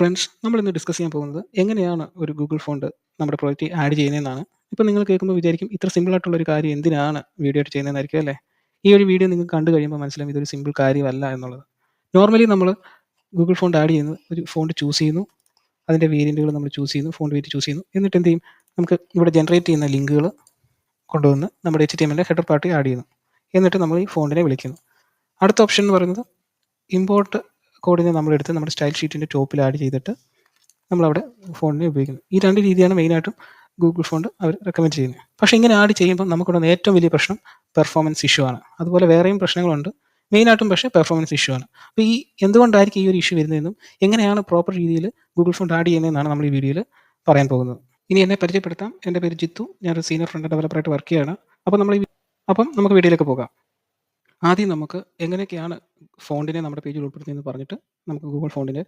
Friends നമ്മൾ ഇന്ന് discuss ചെയ്യാൻ പോകുന്നത് എങ്ങനെയാണ് ഒരു ഗൂഗിൾ ഫോണ്ട് നമ്മുടെ പ്രോജക്റ്റ് ആഡ് ചെയ്യുന്നതെന്നാണ്. ഇപ്പോൾ നിങ്ങൾ കേൾക്കുമ്പോൾ വിചാരിക്കും ഇത്ര സിമ്പിൾ ആയിട്ടുള്ള ഒരു കാര്യം എന്തിനാണ് വീഡിയോ ആയിട്ട് ചെയ്യുന്നതെന്നായിരിക്കും അല്ലേ? ഈ ഒരു വീഡിയോ നിങ്ങൾ കണ്ടു കഴിയുമ്പോൾ മനസ്സിലാവും ഇതൊരു സിമ്പിൾ കാര്യമല്ല എന്നുള്ളത്. നോർമലി നമ്മൾ ഗൂഗിൾ ഫോണ്ട് ആഡ് ചെയ്യുന്നത് ഒരു ഫോണ്ട് ചൂസ് ചെയ്യുന്നു അതിന്റെ വേരിയന്റുകൾ നമ്മൾ ചൂസ് ചെയ്യുന്നു ഫോണ്ട് വേരിയന്റ് ചൂസ് ചെയ്യുന്നു. എന്നിട്ട് എന്ത് ചെയ്യും? നമുക്ക് ഇവിടെ ജനറേറ്റ് ചെയ്യുന്ന ലിങ്കുകൾ കൊണ്ടുവന്ന് നമ്മുടെ എച്ച് ടി എമ്മിന്റെ ഹെഡർ പാർട്ടി ആഡ് ചെയ്യുന്നു. എന്നിട്ട് നമ്മൾ ഈ ഫോണ്ടിനെ വിളിക്കുന്നു. അടുത്ത ഓപ്ഷൻ എന്ന് പറയുന്നത് ഇമ്പോർട്ട് കോഡിനെ നമ്മളെടുത്ത് നമ്മുടെ സ്റ്റൈൽ ഷീറ്റിന്റെ ടോപ്പിൽ ആഡ് ചെയ്തിട്ട് നമ്മളവിടെ ഫോണിനെ ഉപയോഗിക്കുന്നു. ഈ രണ്ട് രീതിയാണ് മെയിനായിട്ടും ഗൂഗിൾ ഫോണ്ട് അവർ റെക്കമെൻഡ് ചെയ്യുന്നത്. പക്ഷേ ഇങ്ങനെ ആഡ് ചെയ്യുമ്പോൾ നമുക്കുള്ള ഏറ്റവും വലിയ പ്രശ്നം പെർഫോമൻസ് ഇഷ്യൂ ആണ്. അതുപോലെ വേറെയും പ്രശ്നങ്ങളുണ്ട്. മെയിനായിട്ടും പക്ഷേ പെർഫോമൻസ് ഇഷ്യൂ ആണ്. അപ്പോൾ ഈ എന്തുകൊണ്ടായിരിക്കും ഈ ഒരു ഇഷ്യൂ വരുന്നതെന്നും എങ്ങനെയാണ് പ്രോപ്പർ രീതിയിൽ ഗൂഗിൾ ഫോണ്ട് ആഡ് ചെയ്യുന്നതെന്നാണ് നമ്മൾ ഈ വീഡിയോയിൽ പറയാൻ പോകുന്നത്. ഇനി എന്നെ പരിചയപ്പെടുത്താം. എന്റെ പേര് ജിത്തു. ഞാനൊരു സീനിയർ ഫ്രണ്ട് ഡെവലപ്പറായിട്ട് വർക്ക് ചെയ്യുകയാണ്. അപ്പോൾ നമ്മൾ അപ്പം നമുക്ക് വീഡിയോയിലേക്ക് പോകാം. ആദ്യം നമുക്ക് എങ്ങനെയൊക്കെയാണ് ഫോണ്ടിനെ നമ്മുടെ പേജിൽ ഉൾപ്പെടുത്തിയെന്ന് പറഞ്ഞിട്ട് നമുക്ക് ഗൂഗിൾ ഫോണ്ടിന്റെ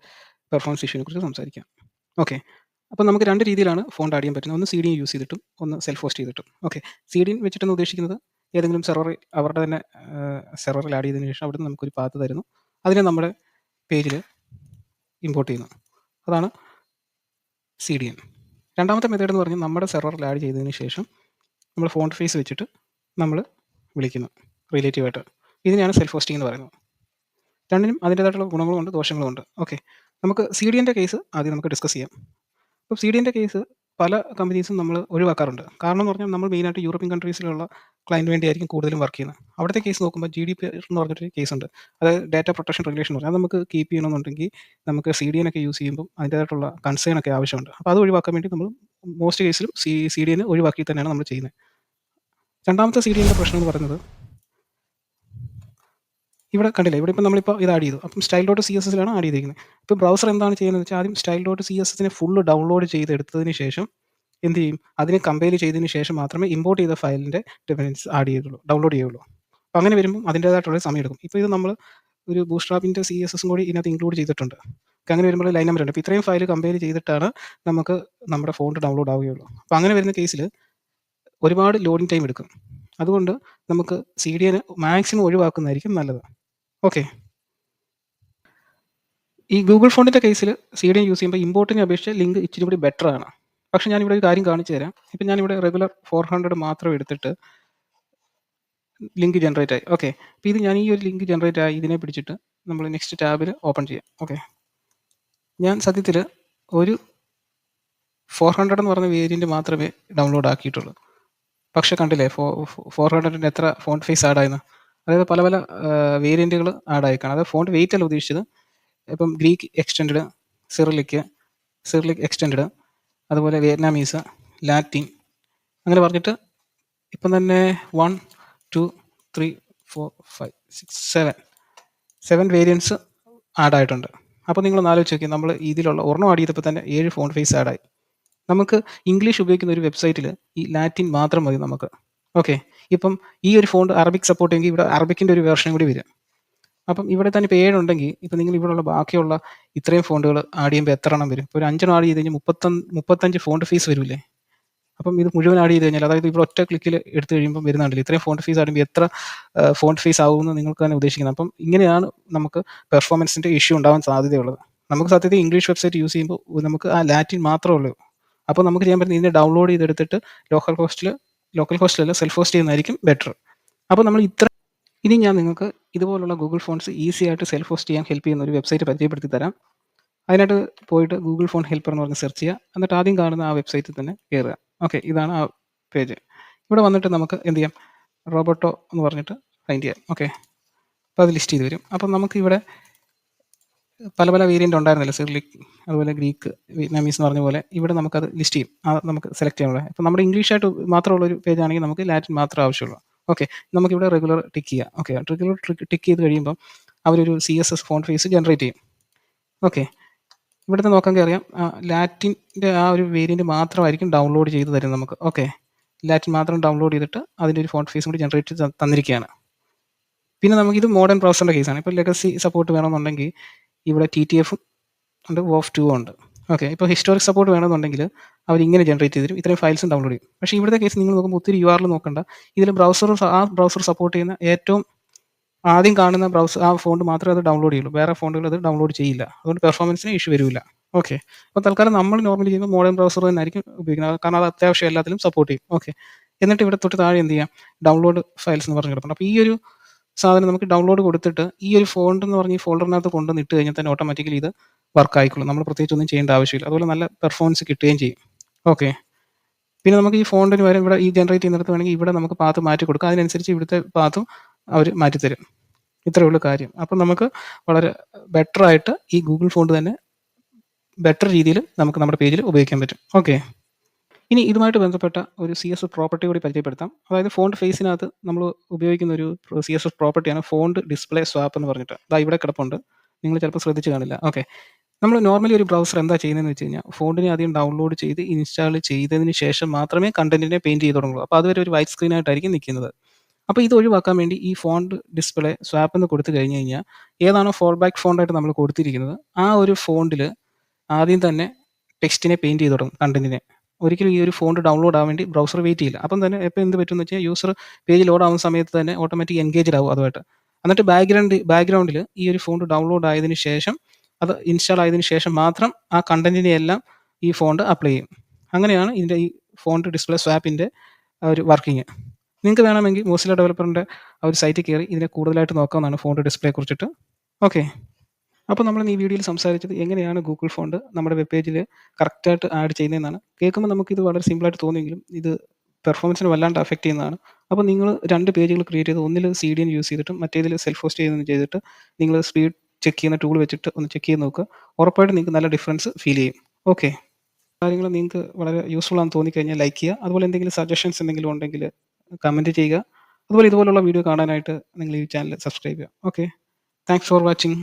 പെർഫോമൻസ് ഇഷ്യൂനെ കുറിച്ച് സംസാരിക്കാം. ഓക്കെ അപ്പോൾ നമുക്ക് രണ്ട് രീതിയിലാണ് ഫോണ്ട് ആഡ് ചെയ്യാൻ പറ്റുന്നത്. ഒന്ന് സി ഡി യൂസ് ചെയ്തിട്ടും ഒന്ന് സെൽഫ് ഹോസ്റ്റ് ചെയ്തിട്ടും. ഓക്കെ സി ഡി വെച്ചിട്ടെന്ന് ഉദ്ദേശിക്കുന്നത്? ഏതെങ്കിലും സെർവർ അവരുടെ തന്നെ സെർവറിൽ ആഡ് ചെയ്തതിന് ശേഷം അവിടെ അവിടുന്ന് നമുക്കൊരു പാത്ത് തരുന്നു. അതിനെ നമ്മുടെ പേജിൽ ഇമ്പോർട്ട് ചെയ്യുന്നു. അതാണ് സി ഡി എൻ രണ്ടാമത്തെ മെത്തേഡ് എന്ന് പറഞ്ഞാൽ നമ്മുടെ സെർവറിൽ ആഡ് ചെയ്തതിന് ശേഷം നമ്മൾ ഫോണ്ട് ഫേസ് വെച്ചിട്ട് നമ്മൾ വിളിക്കുന്നു. റിലേറ്റീവായിട്ട് ഇതിനെയാണ് സെൽഫ് ഹോസ്റ്റിംഗ് എന്ന് പറയുന്നത്. രണ്ടിനും അതിന്റേതായിട്ടുള്ള ഗുണങ്ങളുമുണ്ട് ദോഷങ്ങളുമുണ്ട്. ഓക്കെ നമുക്ക് സി ഡി എന്റെ കേസ് ആദ്യം നമുക്ക് ഡിസ്കസ് ചെയ്യാം. അപ്പോൾ സി ഡി എന്റെ കേസ് പല കമ്പനീസും നമ്മൾ ഒഴിവാക്കാറുണ്ട്. കാരണം എന്ന് പറഞ്ഞാൽ നമ്മൾ മെയിനായിട്ട് യൂറോപ്യൻ കൺട്രീസിലുള്ള ക്ലയന്റ് വേണ്ടിയായിരിക്കും കൂടുതലും വർക്ക് ചെയ്യുന്നത്. അവിടുത്തെ കേസ് നോക്കുമ്പോൾ ജി ഡി പി എന്ന് പറഞ്ഞിട്ടൊരു കേസ് ഉണ്ട്. അതായത് ഡാറ്റ പ്രൊട്ടക്ഷൻ റെഗുലേഷൻ പറഞ്ഞാൽ നമുക്ക് കീപ്പ് ചെയ്യണമെന്നുണ്ടെങ്കിൽ നമുക്ക് സി ഡി എനൊക്കെ യൂസ് ചെയ്യുമ്പോൾ അതിന്റേതായിട്ടുള്ള കൺസേൺ ഒക്കെ ആവശ്യമുണ്ട്. അപ്പോൾ അത് ഒഴിവാക്കാൻ വേണ്ടി നമ്മൾ മോസ്റ്റ് കേസിലും സി സി ഡി എൻ ഒഴിവാക്കി തന്നെയാണ് നമ്മൾ ചെയ്യുന്നത്. രണ്ടാമത്തെ സി ഡി എന്റെ പ്രശ്നം എന്ന് പറയുന്നത് ഇവിടെ കണ്ടില്ല? ഇവിടെ ഇപ്പം നമ്മളിപ്പോൾ ഇത് ആഡ് ചെയ്തു. അപ്പം സ്റ്റൈൽ ഡോട്ട് സി എസ് എസിലാണ് ആഡ് ചെയ്തിരിക്കുന്നത്. ഇപ്പോൾ ബ്രൗസർ എന്താണ് ചെയ്യുന്നത് വെച്ചാൽ ആദ്യം സ്റ്റൈൽ ഡോട്ട് സി എസ് എസിനെ ഫുള്ള് ഡൗൺലോഡ് ചെയ്തെടുത്തതിന് ശേഷം എന്ത് ചെയ്യും? അതിനെ കമ്പയർ ചെയ്തതിന് ശേഷം മാത്രമേ ഇമ്പോർട്ട് ചെയ്ത ഫയലിന്റെ ഡിഫറൻസ് ആഡ് ചെയ്യുള്ളൂ ഡൗൺലോഡ് ചെയ്യുള്ളൂ. അപ്പോൾ അങ്ങനെ വരുമ്പോൾ അതിന്റേതായിട്ടുള്ള സമയം എടുക്കും. ഇപ്പോൾ ഇത് നമ്മൾ ഒരു ബൂസ്ട്രാപ്പിന്റെ സി എസ് എസും കൂടി ഇതിനകത്ത് ഇൻക്ലൂഡ് ചെയ്തിട്ടുണ്ട്. അങ്ങനെ വരുമ്പോൾ ലൈൻ നമ്പർ ഉണ്ട്. അപ്പോൾ ഇത്രയും ഫയൽ കമ്പയർ ചെയ്തിട്ടാണ് നമുക്ക് നമ്മുടെ ഫോൺ ഡൗൺലോഡ് ആവുകയുള്ളൂ. അപ്പോൾ അങ്ങനെ വരുന്ന കേസിൽ ഒരുപാട് ലോഡിങ് ടൈം എടുക്കും. അതുകൊണ്ട് നമുക്ക് സി ഡി എന് മാക്സിമം ഒഴിവാക്കുന്നതായിരിക്കും നല്ലത്. ഓക്കെ. ഈ ഗൂഗിൾ ഫോണിന്റെ കേസിൽ സി ഡി യൂസ് ചെയ്യുമ്പോൾ ഇമ്പോർട്ടിനെ അപേക്ഷിച്ച് ലിങ്ക് ഇച്ചിരി കൂടി ബെറ്റർ ആണ്. പക്ഷേ ഞാനിവിടെ ഒരു കാര്യം കാണിച്ചു തരാം. ഇപ്പം ഞാനിവിടെ റെഗുലർ ഫോർ ഹൺഡ്രഡ് മാത്രം എടുത്തിട്ട് ലിങ്ക് ജനറേറ്റ് ആയി. ഓക്കെ. അപ്പോൾ ഇത് ഞാൻ ഈ ഒരു ലിങ്ക് ജനറേറ്റ് ആയി. ഇതിനെ പിടിച്ചിട്ട് നമ്മൾ നെക്സ്റ്റ് ടാബിൽ ഓപ്പൺ ചെയ്യാം. ഓക്കെ. ഞാൻ സത്യത്തിൽ ഒരു ഫോർ ഹൺഡ്രഡ് എന്ന് പറഞ്ഞ വേരിയന്റ് മാത്രമേ ഡൗൺലോഡ് ആക്കിയിട്ടുള്ളൂ. പക്ഷേ കണ്ടില്ലേ ഫോർ ഫോർ ഹൺഡ്രഡിന്റെ എത്ര ഫോൺ ഫേസ് ആഡായിരുന്നു അതായത് പല പല വേരിയന്റുകൾ ആഡ് ആയിക്കാണ്. അതായത് ഫോണ്ട് വെയിറ്റ് അല്ല ഉദ്ദേശിച്ചത്. ഇപ്പം Greek extend Cyrillic Cyrillic extend അതുപോലെ വിയറ്റ്നാമീസ് ലാറ്റിൻ അങ്ങനെ പറഞ്ഞിട്ട് ഇപ്പം തന്നെ one two three four five six seven seven variants add ആയിട്ടുണ്ട്. അപ്പോൾ നിങ്ങൾ ആലോചിച്ച് നോക്കി നമ്മൾ ഇതിലുള്ള ഒരെണ്ണം ആഡ് ചെയ്തപ്പോൾ തന്നെ ഏഴ് ഫോൺ ഫേസ് ആഡായി നമുക്ക് ഇംഗ്ലീഷ് ഉപയോഗിക്കുന്ന ഒരു വെബ്സൈറ്റിൽ ഈ ലാറ്റിൻ മാത്രം മതി നമുക്ക്. ഓക്കെ ഇപ്പം ഈ ഒരു ഫോണ്ട് അറബിക് സപ്പോർട്ട് എങ്കിൽ ഇവിടെ അറബിക്കിന്റെ ഒരു വേർഷൻ കൂടി വരും. അപ്പം ഇവിടെ തന്നെ ഇപ്പോൾ ഏഴുണ്ടെങ്കിൽ ഇപ്പം നിങ്ങൾ ഇവിടെയുള്ള ബാക്കിയുള്ള ഇത്രയും ഫോണ്ടുകൾ ആഡ് ചെയ്യുമ്പോൾ എത്ര എണ്ണം വരും? ഇപ്പോൾ ഒരു അഞ്ചെണ്ണം ആഡ് ചെയ്ത് കഴിഞ്ഞാൽ മുപ്പത്തൊന്ന് മുപ്പത്തഞ്ച് ഫോണ്ട് ഫീസ് വരില്ലേ അപ്പം ഇത് മുഴുവൻ ആഡ് ചെയ്ത് കഴിഞ്ഞാൽ അതായത് ഇവിടെ ഒറ്റ ക്ലിക്കിൽ എടുത്തു കഴിയുമ്പോൾ വരുന്നുണ്ടല്ലോ ഇത്രയും ഫോണ്ട് ഫീസ് ആടുമ്പോൾ എത്ര ഫോണ്ട് ഫീസ് ആകുമെന്ന് നിങ്ങൾക്ക് തന്നെ ഉദ്ദേശിക്കുന്നത്. അപ്പം ഇങ്ങനെയാണ് നമുക്ക് പെർഫോമൻസിന്റെ ഇഷ്യൂ ഉണ്ടാവാൻ സാധ്യതയുള്ളത്. നമുക്ക് സത്യത്തിൽ ഇംഗ്ലീഷ് വെബ്സൈറ്റ് യൂസ് ചെയ്യുമ്പോൾ നമുക്ക് ആ ലാറ്റിൻ മാത്രമേ ഉള്ളൂ. അപ്പോൾ നമുക്ക് ചെയ്യാൻ പറ്റുന്നത് ഇതിനെ ഡൗൺലോഡ് ചെയ്തെടുത്തിട്ട് ലോക്കൽ ഹോസ്റ്റിൽ ലോക്കൽ ഹോസ്റ്റിലല്ല സെൽഫ് ഹോസ്റ്റ് ചെയ്യുന്നതായിരിക്കും ബെറ്റർ അപ്പോൾ നമ്മൾ ഇത്ര ഇനി ഞാൻ നിങ്ങൾക്ക് ഇതുപോലുള്ള ഗൂഗിൾ ഫോൺസ് ഈസി ആയിട്ട് സെൽഫ് ഹോസ്റ്റ് ചെയ്യാൻ ഹെൽപ്പ് ചെയ്യുന്ന ഒരു വെബ്സൈറ്റ് പരിചയപ്പെടുത്തി തരാം. അതിനായിട്ട് പോയിട്ട് ഗൂഗിൾ ഫോൺ ഹെൽപ്പർ എന്ന് പറഞ്ഞ് സെർച്ച് ചെയ്യുക. എന്നിട്ട് ആദ്യം കാണുന്ന ആ വെബ്സൈറ്റിൽ തന്നെ കയറുക ഓക്കെ ഇതാണ് ആ പേജ് ഇവിടെ വന്നിട്ട് നമുക്ക് എന്ത് ചെയ്യാം? റോബോട്ടോ എന്ന് പറഞ്ഞിട്ട് ഫൈൻഡ് ചെയ്യാം. ഓക്കെ അപ്പോൾ അത് ലിസ്റ്റ് ചെയ്ത് വരും. അപ്പം നമുക്ക് ഇവിടെ പല പല വേരിയന്റ് ഉണ്ടായിരുന്നില്ല. സിർലിക് അതുപോലെ ഗ്രീക്ക് വിയറ്റ്നാമീസ് എന്ന് പറഞ്ഞ പോലെ ഇവിടെ നമുക്കത് ലിസ്റ്റ് ചെയ്യും. അത് നമുക്ക് സെലക്ട് ചെയ്യാനുള്ള. അപ്പോൾ നമ്മുടെ ഇംഗ്ലീഷായിട്ട് മാത്രമുള്ള ഒരു പേജ് ആണെങ്കിൽ നമുക്ക് ലാറ്റിൻ മാത്രമേ ആവശ്യമുള്ളൂ. ഓക്കെ നമുക്കിവിടെ റെഗുലർ ടിക്ക് ചെയ്യാം. ഓക്കെ റെഗുലർ ടിക്ക് ചെയ്ത് കഴിയുമ്പം അവരൊരു C S S font face generate ചെയ്യും. ഓക്കെ ഇവിടുത്തെ നോക്കാൻ അറിയാം. ലാറ്റിന്റെ ആ ഒരു വേരിയന്റ് മാത്രമായിരിക്കും ഡൗൺലോഡ് ചെയ്ത് തരും നമുക്ക്. ഓക്കെ ലാറ്റിൻ മാത്രം ഡൗൺലോഡ് ചെയ്തിട്ട് അതിന്റെ ഒരു ഫോൺ ഫേസും കൂടി ജനറേറ്റ് തന്നിരിക്കുകയാണ്. പിന്നെ നമുക്കിത് മോഡേൺ പ്രോസറിന്റെ കേസാണ് ഇപ്പോൾ ലെഗസി സപ്പോർട്ട് വേണമെന്നുണ്ടെങ്കിൽ ഇവിടെ ടി ടി എഫും ഉണ്ട് വോഫ് ടു ഉണ്ട് ഓക്കെ ഇപ്പോൾ ഹിസ്റ്റോറിക് സപ്പോർട്ട് വേണമെന്നുണ്ടെങ്കിൽ അവർ ഇങ്ങനെ ജനറേറ്റ് ചെയ്ത് തരും ഇത്രയും ഫയൽസും ഡൗൺലോഡ് ചെയ്യും പക്ഷേ ഇവിടുത്തെ കേസ് നിങ്ങൾ നോക്കുമ്പോൾ ഒത്തിരി യു ആറിൽ നോക്കണ്ട ഇതിൽ ബ്രൗസർ ആ ബ്രൗസർ സപ്പോർട്ട് ചെയ്യുന്ന ഏറ്റവും ആദ്യം കാണുന്ന ബ്രൗസർ ആ ഫോണ്ട് മാത്രമേ അത് ഡൗൺലോഡ് ചെയ്യുള്ളൂ വേറെ ഫോണുകൾ അത് ഡൗൺലോഡ് ചെയ്യില്ല അതുകൊണ്ട് പെർഫോമൻസിന് ഇഷ്യൂ വരില്ല ഓക്കെ. അപ്പോൾ തൽക്കാലം നമ്മൾ നോർമലി ചെയ്യുമ്പോൾ മോഡേൺ ബ്രൗസർ തന്നെയായിരിക്കും ഉപയോഗിക്കുന്നത്. കാരണം അത് അത്യാവശ്യം എല്ലാത്തിലും സപ്പോർട്ട് ചെയ്യും. ഓക്കെ. എന്നിട്ട് ഇവിടെ തൊട്ട് താഴെ എന്ത് ചെയ്യാം ഡൗൺലോഡ് ഫയൽസ് എന്ന് പറഞ്ഞു കിടപ്പുണ്ട്. അപ്പോൾ ഈ ഒരു സാധനം നമുക്ക് ഡൗൺലോഡ് കൊടുത്തിട്ട് ഈ ഒരു ഫോണ്ട് എന്ന് പറഞ്ഞ ഈ ഫോൾഡറിനകത്ത് കൊണ്ടുവന്ന് ഇട്ട് കഴിഞ്ഞാൽ തന്നെ ഓട്ടോമാറ്റിക്കലി ഇത് വർക്ക് ആയിക്കോളും. നമ്മൾ പ്രത്യേകിച്ച് ഒന്നും ചെയ്യേണ്ട ആവശ്യമില്ല. അതുപോലെ നല്ല പെർഫോമൻസ് കിട്ടുകയും ചെയ്യും. ഓക്കെ. പിന്നെ നമുക്ക് ഈ ഫോണ്ടിന് വരെ ഇവിടെ ഈ ജനറേറ്റ് ചെയ്യുന്നിടത്ത് വേണമെങ്കിൽ ഇവിടെ നമുക്ക് പാത്ത് മാറ്റി കൊടുക്കാം. അതിനനുസരിച്ച് ഇവിടുത്തെ പാത്തും അവർ മാറ്റിത്തരും. ഇത്രയേ ഉള്ളൂ കാര്യം. അപ്പം നമുക്ക് വളരെ ബെറ്റർ ആയിട്ട് ഈ ഗൂഗിൾ ഫോണ്ട് തന്നെ ബെറ്റർ രീതിയിൽ നമുക്ക് നമ്മുടെ പേജിൽ ഉപയോഗിക്കാൻ പറ്റും. ഓക്കെ. ഇനി ഇതുമായിട്ട് ബന്ധപ്പെട്ട ഒരു സി എസ് പ്രോപ്പർട്ടി കൂടി പരിചയപ്പെടുത്താം. അതായത് ഫോണ്ട് ഫേസിനകത്ത് നമ്മൾ ഉപയോഗിക്കുന്ന ഒരു സി എസ് എസ് പ്രോപ്പർട്ടിയാണ് ഫോണ്ട് ഡിസ്പ്ലേ സ്വാപ്പ് എന്ന് പറഞ്ഞിട്ട്. അതാ ഇവിടെ കിടപ്പുണ്ട്. നിങ്ങൾ ചിലപ്പോൾ ശ്രദ്ധിച്ച് കാണില്ല. ഓക്കെ. നമ്മൾ നോർമലി ഒരു ബ്രൗസർ എന്താ ചെയ്യുന്നതെന്ന് വെച്ച് കഴിഞ്ഞാൽ ഫോണ്ടിനെ ആദ്യം ഡൗൺലോഡ് ചെയ്ത് ഇൻസ്റ്റാൾ ചെയ്തതിന് ശേഷം മാത്രമേ കണ്ടന്റിനെ പെയിന്റ് ചെയ്ത് തുടങ്ങുള്ളൂ. അപ്പോൾ അതുവരെ ഒരു വൈറ്റ് സ്ക്രീൻ ആയിട്ടായിരിക്കും നിൽക്കുന്നത്. അപ്പോൾ ഇത് ഒഴിവാക്കാൻ വേണ്ടി ഈ ഫോണ്ട് ഡിസ്പ്ലേ സ്വാപ്പ് എന്ന് കൊടുത്തു കഴിഞ്ഞ് കഴിഞ്ഞാൽ ഏതാണോ ഫോൾ ബാക്ക് ഫോണ്ടായിട്ട് നമ്മൾ കൊടുത്തിരിക്കുന്നത് ആ ഒരു ഫോണ്ടിൽ ആദ്യം തന്നെ ടെക്സ്റ്റിനെ പെയിന്റ് ചെയ്ത് തുടങ്ങും കണ്ടന്റിനെ. ഒരിക്കലും ഈ ഒരു ഫോണ്ട് ഡൗൺലോഡ് ആവാൻ വേണ്ടി ബ്രൗസർ വെയിറ്റ് ചെയ്യില്ല. അപ്പം തന്നെ എപ്പോൾ എന്ത് പറ്റുമെന്ന് വെച്ചാൽ യൂസർ പേജ് ലോഡ് ആവുന്ന സമയത്ത് തന്നെ ഓട്ടോമാറ്റിക് എൻഗേജ് ആവും അതുമായിട്ട്. എന്നിട്ട് ബാക്ക്ഗ്രൗണ്ട് ബാക്ക്ഗ്രൗണ്ടിൽ ഈ ഒരു ഫോണ്ട് ഡൗൺലോഡ് ആയതിനു ശേഷം അത് ഇൻസ്റ്റാൾ ആയതിനു ശേഷം മാത്രം ആ കണ്ടന്റിനെ എല്ലാം ഈ ഫോണ്ട് അപ്ലൈ ചെയ്യും. അങ്ങനെയാണ് ഇതിന്റെ ഈ ഫോണ്ട് ഡിസ്പ്ലേ സ്വാപ്പിന്റെ ഒരു വർക്കിംഗ്. നിങ്ങൾക്ക് വേണമെങ്കിൽ മോസില ഡെവലപ്പറിന്റെ ആ ഒരു സൈറ്റിൽ കയറി ഇതിനെ കൂടുതലായിട്ട് നോക്കാവുന്നതാണ് ഫോണ്ട് ഡിസ്പ്ലേ കുറിച്ചിട്ട്. ഓക്കെ. അപ്പോൾ നമ്മൾ ഈ വീഡിയോയിൽ സംസാരിച്ചത് എങ്ങനെയാണ് ഗൂഗിൾ ഫോണ്ട് നമ്മുടെ വെബ് പേജിൽ കറക്റ്റായിട്ട് ആഡ് ചെയ്യുന്നതെന്നാണ്. കേൾക്കുമ്പോൾ നമുക്കിത് വളരെ സിമ്പിളായിട്ട് തോന്നുമെങ്കിലും ഇത് പെർഫോമൻസിന് വല്ലാണ്ട് അഫക്റ്റ് ചെയ്യുന്നതാണ്. അപ്പോൾ നിങ്ങൾ രണ്ട് പേജുകൾ ക്രിയേറ്റ് ചെയ്ത് ഒന്നിൽ സി ഡി എൻ യൂസ് ചെയ്തിട്ടും മറ്റേതിൽ സെൽഫ് ഹോസ്റ്റ് ചെയ്യുന്നത് ചെയ്തിട്ട് നിങ്ങൾ സ്പീഡ് ചെക്ക് ചെയ്യുന്ന ടൂൾ വെച്ചിട്ട് ഒന്ന് ചെക്ക് ചെയ്ത് നോക്കുക. ഉറപ്പായിട്ട് നിങ്ങൾക്ക് നല്ല ഡിഫറൻസ് ഫീൽ ചെയ്യും. ഓക്കെ. കാര്യങ്ങൾ നിങ്ങൾക്ക് വളരെ യൂസ്ഫുൾ ആണെന്ന് തോന്നിക്കഴിഞ്ഞാൽ ലൈക്ക് ചെയ്യുക. അതുപോലെ എന്തെങ്കിലും സജഷൻസ് എന്തെങ്കിലും ഉണ്ടെങ്കിൽ കമന്റ് ചെയ്യുക. അതുപോലെ ഇതുപോലുള്ള വീഡിയോ കാണാനായിട്ട് നിങ്ങൾ ഈ ചാനൽ സബ്സ്ക്രൈബ് ചെയ്യുക. ഓക്കെ. Thanks for watching.